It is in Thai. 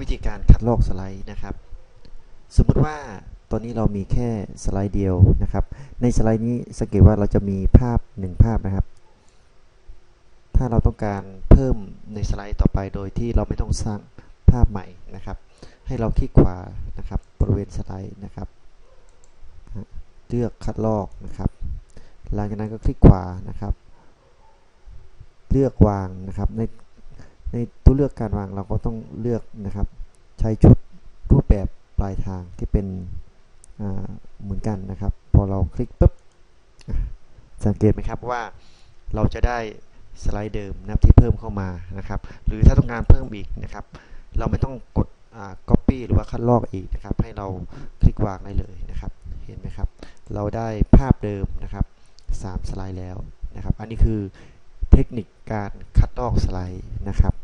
วิธีการคัดลอกสไลด์นะครับ สมมุติว่าตอนนี้เรามีแค่สไลด์เดียวนะครับ ในสไลด์นี้สังเกตว่าเราจะมีภาพ 1 ภาพนะครับ ถ้าเราต้องการเพิ่มในสไลด์ต่อไปโดยที่เราไม่ต้องสร้างภาพใหม่นะครับ ให้เราคลิกขวานะครับบริเวณสไลด์นะครับเลือกคัดลอกนะครับ หลังจากนั้นก็คลิกขวานะครับ เลือกวางนะครับใน ในตัวเลือกการวางเราก็ต้องเลือกนะครับ ใช้ชุดรูปแบบปลายทางที่เป็นเหมือนกันนะครับ พอเราคลิกปุ๊บสังเกตไหมครับว่าเราจะได้สไลด์เดิมนะที่เพิ่มเข้ามานะครับ หรือถ้าต้องการเพิ่มอีกนะครับ เราไม่ต้องกด copy หรือว่าคัดลอกอีกนะครับ ให้เราคลิกวางได้เลยนะครับ เห็นไหมครับ เราได้ภาพเดิมนะครับ 3 สไลด์แล้วนะครับ อันนี้คือเทคนิคการคัดลอกสไลด์นะครับ